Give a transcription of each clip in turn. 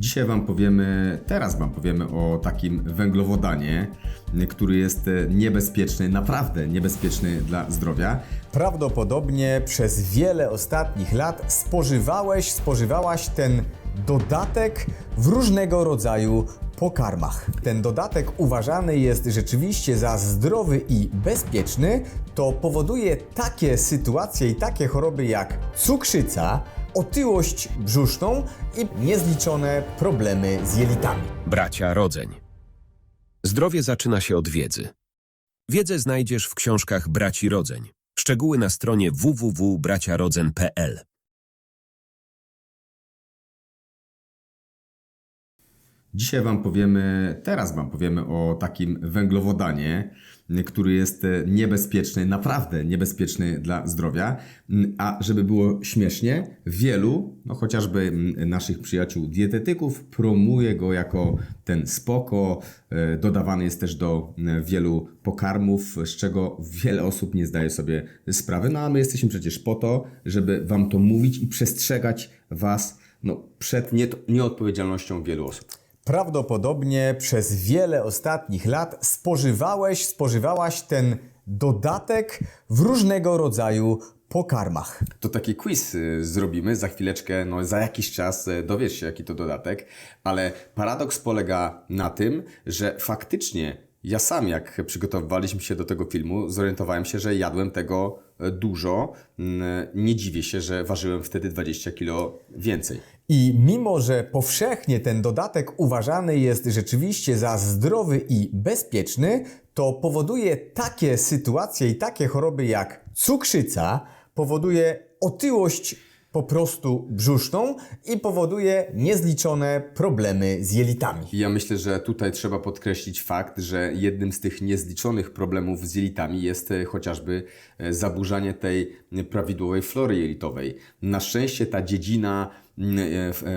Dzisiaj Wam powiemy, teraz Wam powiemy o takim węglowodanie, który jest niebezpieczny, naprawdę niebezpieczny dla zdrowia. Prawdopodobnie przez wiele ostatnich lat spożywałeś, spożywałaś ten dodatek w różnego rodzaju pokarmach. Ten dodatek uważany jest rzeczywiście za zdrowy i bezpieczny, to powoduje takie sytuacje i takie choroby jak cukrzyca, otyłość brzuszną i niezliczone problemy z jelitami. Bracia Rodzeń. Zdrowie zaczyna się od wiedzy. Wiedzę znajdziesz w książkach Braci Rodzeń. Szczegóły na stronie www.braciarodzen.pl. Dzisiaj Wam powiemy, teraz Wam powiemy o takim węglowodanie, który jest niebezpieczny, naprawdę niebezpieczny dla zdrowia. A żeby było śmiesznie, wielu, no chociażby naszych przyjaciół dietetyków, promuje go jako ten spoko. E, Dodawany jest też do e, wielu pokarmów, z czego wiele osób nie zdaje sobie sprawy. No a my jesteśmy przecież po to, żeby Wam to mówić i przestrzegać Was no, przed nie- nieodpowiedzialnością wielu osób. Prawdopodobnie przez wiele ostatnich lat spożywałeś, spożywałaś ten dodatek w różnego rodzaju pokarmach. To taki quiz y, zrobimy za chwileczkę, no za jakiś czas y, dowiesz się jaki to dodatek, ale paradoks polega na tym, że faktycznie ja sam jak przygotowywaliśmy się do tego filmu, zorientowałem się, że jadłem tego y, dużo. Mm, Nie dziwię się, że ważyłem wtedy 20 kilo więcej. I mimo, że powszechnie ten dodatek uważany jest rzeczywiście za zdrowy i bezpieczny, to powoduje takie sytuacje i takie choroby jak cukrzyca, powoduje otyłość po prostu brzuszną i powoduje niezliczone problemy z jelitami. Ja myślę, że tutaj trzeba podkreślić fakt, że jednym z tych niezliczonych problemów z jelitami jest e, chociażby e, zaburzanie tej prawidłowej flory jelitowej. Na szczęście ta dziedzina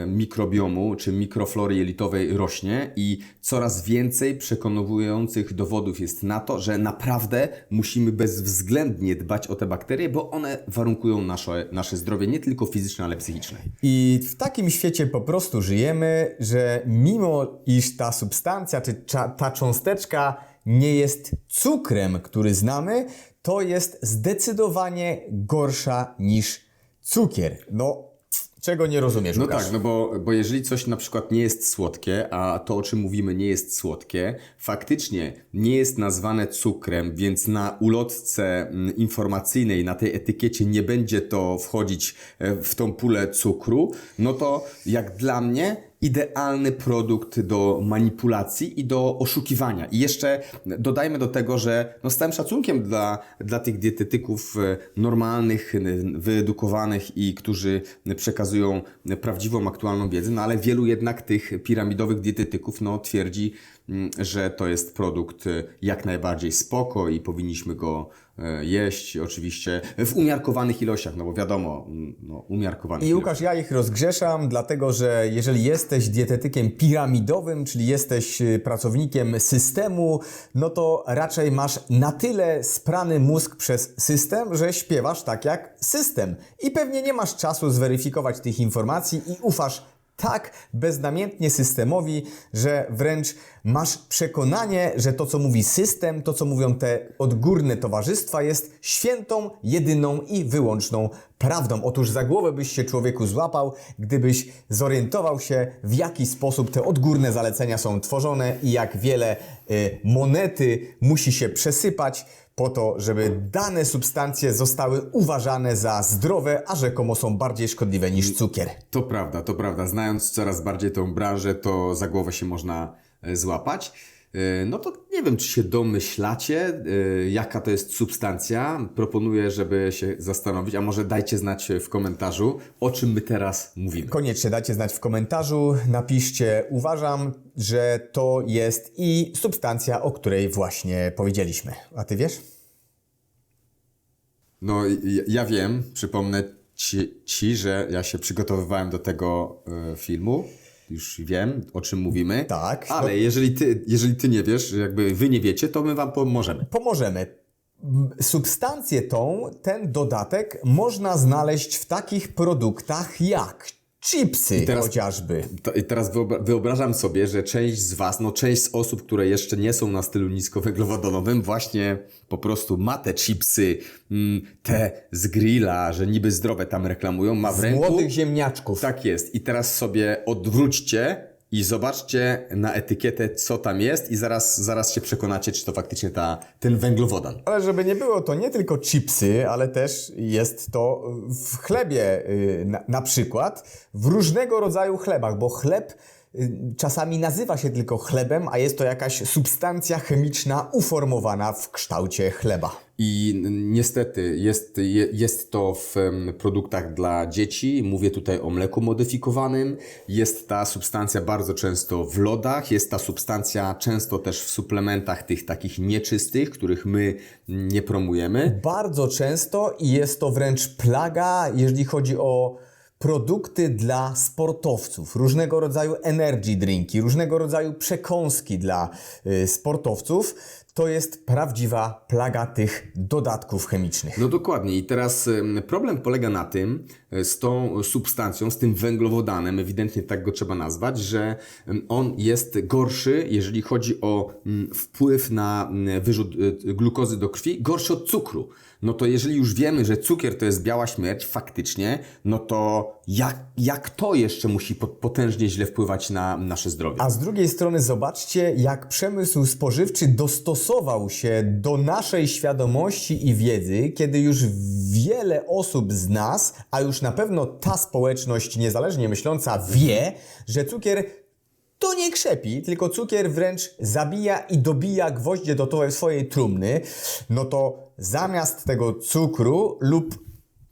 mikrobiomu czy mikroflory jelitowej rośnie i coraz więcej przekonujących dowodów jest na to, że naprawdę musimy bezwzględnie dbać o te bakterie, bo one warunkują nasze, nasze zdrowie nie tylko fizyczne, ale psychiczne. I w takim świecie po prostu żyjemy, że mimo iż ta substancja czy ta cząsteczka nie jest cukrem, który znamy, to jest zdecydowanie gorsza niż cukier. No, czego nie rozumiesz, No Łukasz? tak, no bo, bo jeżeli coś na przykład nie jest słodkie, a to o czym mówimy nie jest słodkie, faktycznie nie jest nazwane cukrem, więc na ulotce mm, informacyjnej, na tej etykiecie nie będzie to wchodzić e, w tą pulę cukru, no to jak dla mnie idealny produkt do manipulacji i do oszukiwania. I jeszcze dodajmy do tego, że no z całym szacunkiem dla, dla tych dietetyków e, normalnych, wyedukowanych i którzy przekazują prawdziwą, aktualną wiedzę, no ale wielu jednak tych piramidowych dietetyków no, twierdzi, że to jest produkt e, jak najbardziej spoko i powinniśmy go e, jeść oczywiście w umiarkowanych ilościach, no bo wiadomo, mm, no, umiarkowanych I Łukasz, ja ich rozgrzeszam, dlatego że jeżeli jesteś dietetykiem piramidowym, czyli jesteś y, pracownikiem systemu, no to raczej masz na tyle sprany mózg przez system, że śpiewasz tak jak system. I pewnie nie masz czasu zweryfikować tych informacji i ufasz tak beznamiętnie systemowi, że wręcz masz przekonanie, że to, co mówi system, to, co mówią te odgórne towarzystwa, jest świętą, jedyną i wyłączną prawdą. Otóż za głowę byś się człowieku złapał, gdybyś zorientował się, w jaki sposób te odgórne zalecenia są tworzone i jak wiele y, monety musi się przesypać po to, żeby dane substancje zostały uważane za zdrowe, a rzekomo są bardziej szkodliwe niż cukier. To prawda, to prawda. Znając coraz bardziej tą branżę, to za głowę się można e, złapać. E, No to nie wiem, czy się domyślacie, e, jaka to jest substancja. Proponuję, żeby się zastanowić, a może dajcie znać w komentarzu, o czym my teraz mówimy. Koniecznie dajcie znać w komentarzu, napiszcie. Uważam, że to jest i substancja, o której właśnie powiedzieliśmy. A ty wiesz? No, ja wiem, przypomnę ci, ci, że ja się przygotowywałem do tego e, filmu. Już wiem, o czym mówimy. Tak, Ale no- jeżeli, ty, jeżeli ty nie wiesz, jakby wy nie wiecie, to my wam pomożemy. Pomożemy. Substancję tą, ten dodatek można znaleźć w takich produktach jak chipsy teraz- chociażby. I teraz wyobra- wyobrażam sobie, że część z Was, no część z osób, które jeszcze nie są na stylu niskowęglowodanowym, właśnie po prostu ma te chipsy, mm, te z grilla, że niby zdrowe tam reklamują, ma w Z ręku. młodych ziemniaczków. Tak jest. I teraz sobie odwróćcie i zobaczcie na etykietę, co tam jest i zaraz, zaraz się przekonacie, czy to faktycznie ta, ten węglowodan. Ale żeby nie było, to nie tylko chipsy, ale też jest to w chlebie y, na, na przykład, w różnego rodzaju chlebach, bo chleb czasami nazywa się tylko chlebem, a jest to jakaś substancja chemiczna uformowana w kształcie chleba. I niestety jest, je, jest to w produktach dla dzieci. Mówię tutaj o mleku modyfikowanym. Jest ta substancja bardzo często w lodach. Jest ta substancja często też w suplementach tych takich nieczystych, których my nie promujemy. Bardzo często i jest to wręcz plaga, jeżeli chodzi o produkty dla sportowców, różnego rodzaju energy drinki, różnego rodzaju przekąski dla y, sportowców. To jest prawdziwa plaga tych dodatków chemicznych. No dokładnie. I teraz em, problem polega na tym, e, z tą substancją, z tym węglowodanem, ewidentnie tak go trzeba nazwać, że on jest gorszy, jeżeli chodzi o wpływ na wyrzut e, glukozy do krwi, gorszy od cukru. No to jeżeli już wiemy, że cukier to jest biała śmierć, faktycznie, no to jak, jak to jeszcze musi pot- potężnie źle wpływać na nasze zdrowie? A z drugiej strony zobaczcie, jak przemysł spożywczy dostosował się do naszej świadomości i wiedzy, kiedy już wiele osób z nas, a już na pewno ta społeczność niezależnie myśląca wie, że cukier to nie krzepi, tylko cukier wręcz zabija i dobija gwoździe do tej swojej trumny, no to zamiast tego cukru lub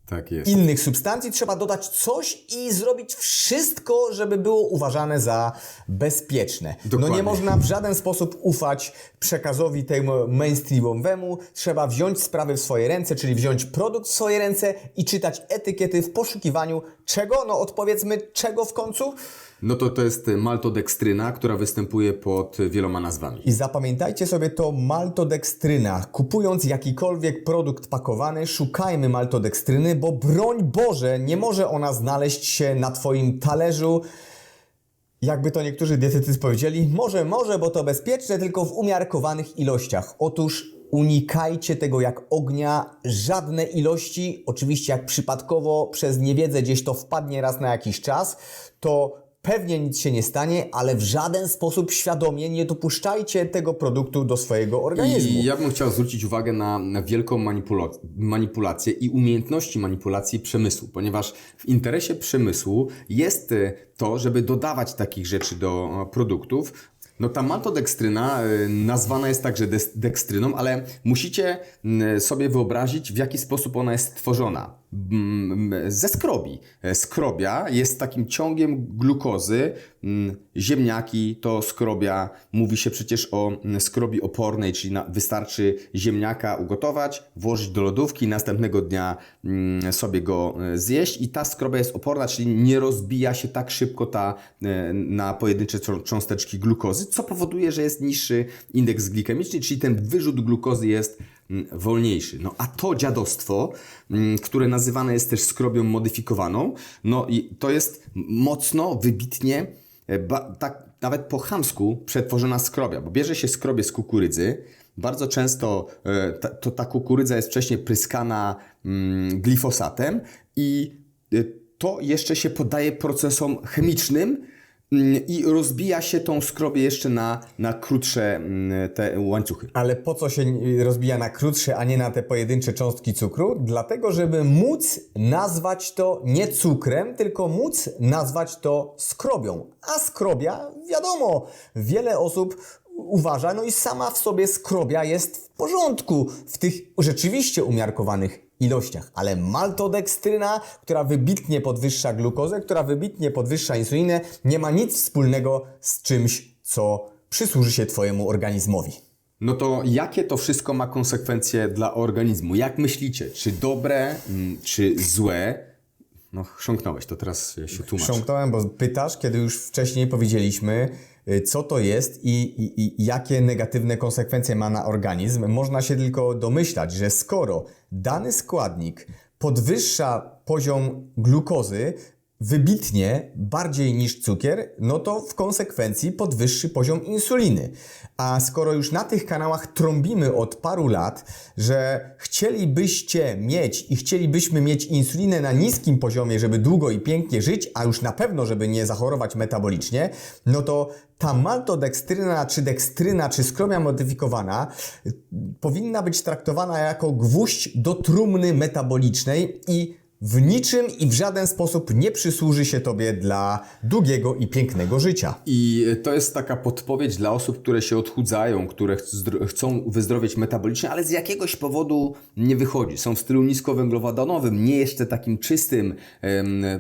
Tak innych substancji, trzeba dodać coś i zrobić wszystko, żeby było uważane za bezpieczne. No Dokładnie. nie można w żaden sposób ufać przekazowi temu mainstreamowemu. Trzeba wziąć sprawy w swoje ręce, czyli wziąć produkt w swoje ręce i czytać etykiety w poszukiwaniu czego? No odpowiedzmy czego w końcu? No to to jest maltodekstryna, która występuje pod wieloma nazwami. I zapamiętajcie sobie to maltodekstryna. Kupując jakikolwiek produkt pakowany, szukajmy maltodekstryny, bo broń Boże, nie może ona znaleźć się na Twoim talerzu. Jakby to niektórzy dietetycy powiedzieli, może, może, bo to bezpieczne, tylko w umiarkowanych ilościach. Otóż unikajcie tego jak ognia, żadne ilości. Oczywiście, jak przypadkowo przez niewiedzę gdzieś to wpadnie raz na jakiś czas, to pewnie nic się nie stanie, ale w żaden sposób świadomie nie dopuszczajcie tego produktu do swojego organizmu. I ja bym chciał zwrócić uwagę na, na wielką manipula- manipulację i umiejętności manipulacji przemysłu, ponieważ w interesie przemysłu jest e, to, żeby dodawać takich rzeczy do produktów. No ta maltodekstryna e, nazwana jest także dekstryną, ale musicie mm, sobie wyobrazić, w jaki sposób ona jest tworzona. Ze skrobi. Skrobia jest takim ciągiem glukozy. Ziemniaki to skrobia. Mówi się przecież o skrobi opornej, czyli wystarczy ziemniaka ugotować, włożyć do lodówki, następnego dnia sobie go e, zjeść i ta skrobia jest oporna, czyli nie rozbija się tak szybko ta e, na pojedyncze cząs- cząsteczki glukozy, co powoduje, że jest niższy indeks glikemiczny, czyli ten wyrzut glukozy jest wolniejszy. No a to dziadostwo, które nazywane jest też skrobią modyfikowaną, no i to jest mocno, wybitnie, e, ba, tak nawet po chamsku przetworzona skrobia, bo bierze się skrobię z kukurydzy, bardzo często e, ta, to ta kukurydza jest wcześniej pryskana mm, glifosatem i e, to jeszcze się podaje procesom chemicznym, i rozbija się tą skrobię jeszcze na, na krótsze mm, te łańcuchy. Ale po co się y, rozbija na krótsze, a nie na te pojedyncze cząstki cukru? Dlatego, żeby móc nazwać to nie cukrem, tylko móc nazwać to skrobią. A skrobia, wiadomo, wiele osób uważa, no i sama w sobie skrobia jest w porządku w tych rzeczywiście umiarkowanych ilościach, ale maltodekstryna, która wybitnie podwyższa glukozę, która wybitnie podwyższa insulinę, nie ma nic wspólnego z czymś, co przysłuży się Twojemu organizmowi. No to jakie to wszystko ma konsekwencje dla organizmu? Jak myślicie? Czy dobre, mm, czy złe? No, chrząknąłeś, to teraz się tłumacz. Chrząknąłem, bo pytasz, kiedy już wcześniej powiedzieliśmy, y, co to jest i, i, i jakie negatywne konsekwencje ma na organizm. Można się tylko domyślać, że skoro dany składnik podwyższa poziom glukozy wybitnie bardziej niż cukier, no to w konsekwencji podwyższy poziom insuliny. A skoro już na tych kanałach trąbimy od paru lat, że chcielibyście mieć i chcielibyśmy mieć insulinę na niskim poziomie, żeby długo i pięknie żyć, a już na pewno, żeby nie zachorować metabolicznie, no to ta maltodekstryna, czy dekstryna, czy skromia modyfikowana powinna być traktowana jako gwóźdź do trumny metabolicznej i w niczym i w żaden sposób nie przysłuży się Tobie dla długiego i pięknego życia. I to jest taka podpowiedź dla osób, które się odchudzają, które chcą wyzdrowieć metabolicznie, ale z jakiegoś powodu nie wychodzi. Są w stylu niskowęglowodanowym, nie jeszcze takim czystym,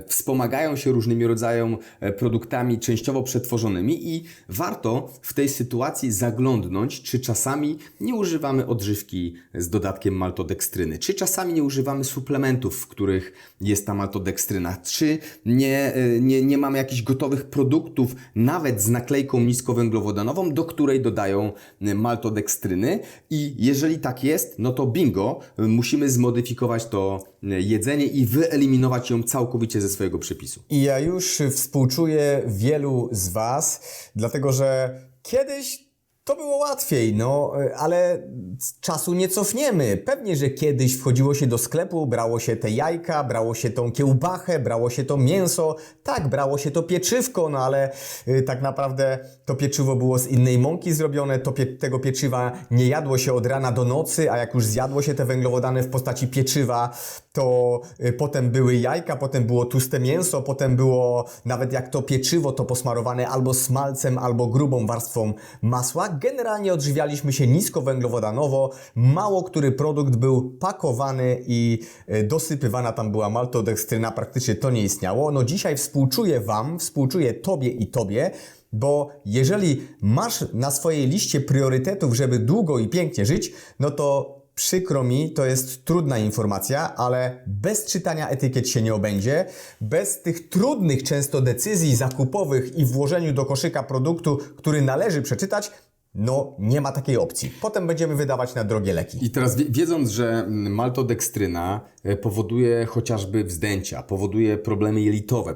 wspomagają się różnymi rodzajami e, produktami częściowo przetworzonymi i warto w tej sytuacji zaglądnąć, czy czasami nie używamy odżywki z dodatkiem maltodekstryny, czy czasami nie używamy suplementów, w których jest ta maltodekstryna, czy nie, e, nie, nie mamy jakichś gotowych produktów, nawet z naklejką niskowęglowodanową, do której dodają e, maltodekstryny i jeżeli tak jest, no to bingo, e, musimy zmodyfikować to jedzenie i wyeliminować ją całkowicie ze swojego przepisu. I ja już współczuję wielu z Was, dlatego że kiedyś to było łatwiej, no, ale czasu nie cofniemy. Pewnie, że kiedyś wchodziło się do sklepu, brało się te jajka, brało się tą kiełbachę, brało się to mięso, tak, brało się to pieczywko, no ale y, tak naprawdę to pieczywo było z innej mąki zrobione, to pie tego pieczywa nie jadło się od rana do nocy, a jak już zjadło się te węglowodany w postaci pieczywa, to y, potem były jajka, potem było tłuste mięso, potem było nawet jak to pieczywo, to posmarowane albo smalcem, albo grubą warstwą masła. Generalnie odżywialiśmy się niskowęglowodanowo, mało który produkt był pakowany i y, dosypywana tam była maltodekstryna, praktycznie to nie istniało. No dzisiaj współczuję Wam, współczuję Tobie i Tobie, bo jeżeli masz na swojej liście priorytetów, żeby długo i pięknie żyć, no to Przykro mi, to jest trudna informacja, ale bez czytania etykiet się nie obędzie. Bez tych trudnych często decyzji zakupowych i włożeniu do koszyka produktu, który należy przeczytać, no nie ma takiej opcji. Potem będziemy wydawać na drogie leki. I teraz wie- wiedząc, że mm, maltodekstryna e, powoduje chociażby wzdęcia, powoduje problemy jelitowe,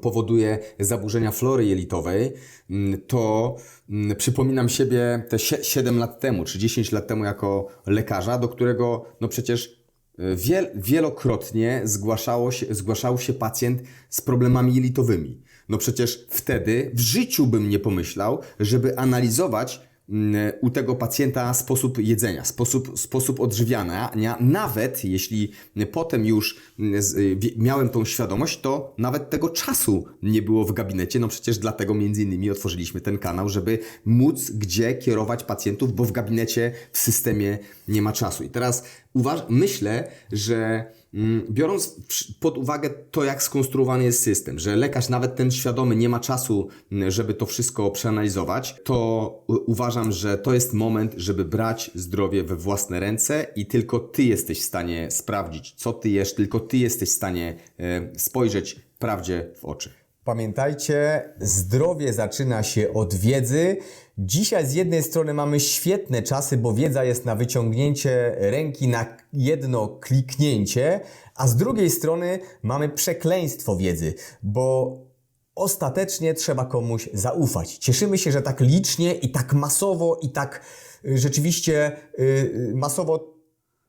powoduje zaburzenia flory jelitowej, mm, to mm, przypominam siebie te sie- 7 lat temu, czy 10 lat temu jako lekarza, do którego no przecież e, wiel- wielokrotnie zgłaszało się, zgłaszał się pacjent z problemami jelitowymi. No przecież wtedy w życiu bym nie pomyślał, żeby analizować mm, u tego pacjenta sposób jedzenia, sposób, sposób odżywiania, nawet jeśli potem już mm, wie- miałem tą świadomość, to nawet tego czasu nie było w gabinecie, no przecież dlatego między innymi otworzyliśmy ten kanał, żeby móc gdzie kierować pacjentów, bo w gabinecie, w systemie nie ma czasu. I teraz uważ- myślę, że Biorąc przy- pod uwagę to, jak skonstruowany jest system, że lekarz, nawet ten świadomy, nie ma czasu, mm, żeby to wszystko przeanalizować, to uważam, że to jest moment, żeby brać zdrowie we własne ręce i tylko ty jesteś w stanie sprawdzić, co ty jesz, tylko ty jesteś w stanie e, spojrzeć prawdzie w oczy. Pamiętajcie, zdrowie zaczyna się od wiedzy. Dzisiaj z jednej strony mamy świetne czasy, bo wiedza jest na wyciągnięcie ręki na jedno kliknięcie, a z drugiej strony mamy przekleństwo wiedzy, bo ostatecznie trzeba komuś zaufać. Cieszymy się, że tak licznie i tak masowo i tak y, rzeczywiście y, y, masowo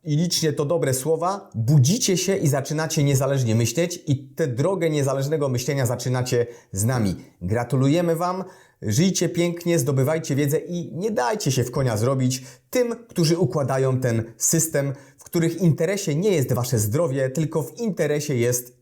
i licznie to dobre słowa, budzicie się i zaczynacie niezależnie myśleć i tę drogę niezależnego myślenia zaczynacie z nami. Gratulujemy Wam, żyjcie pięknie, zdobywajcie wiedzę i nie dajcie się w konia zrobić tym, którzy układają ten system, w których interesie nie jest Wasze zdrowie, tylko w interesie jest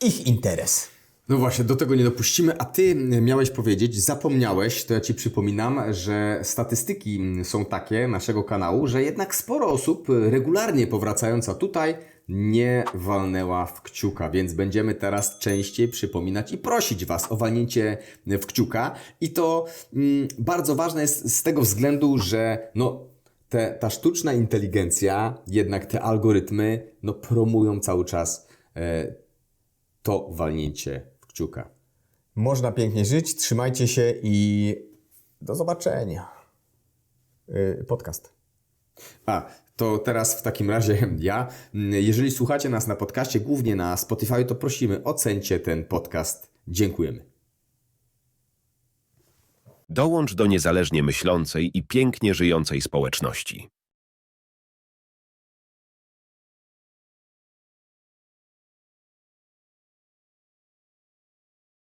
ich interes. No właśnie, do tego nie dopuścimy, a ty miałeś powiedzieć, zapomniałeś, to ja ci przypominam, że statystyki są takie naszego kanału, że jednak sporo osób regularnie powracająca tutaj nie walnęła w kciuka, więc będziemy teraz częściej przypominać i prosić Was o walnięcie w kciuka. I to mm, bardzo ważne jest z tego względu, że no te, ta sztuczna inteligencja, jednak te algorytmy, no promują cały czas e, to walnięcie kciuka. Można pięknie żyć, trzymajcie się i do zobaczenia. Yy, podcast. A, to teraz w takim razie ja. Jeżeli słuchacie nas na podcaście, głównie na Spotify, to prosimy ocencie ten podcast. Dziękujemy. Dołącz do niezależnie myślącej i pięknie żyjącej społeczności.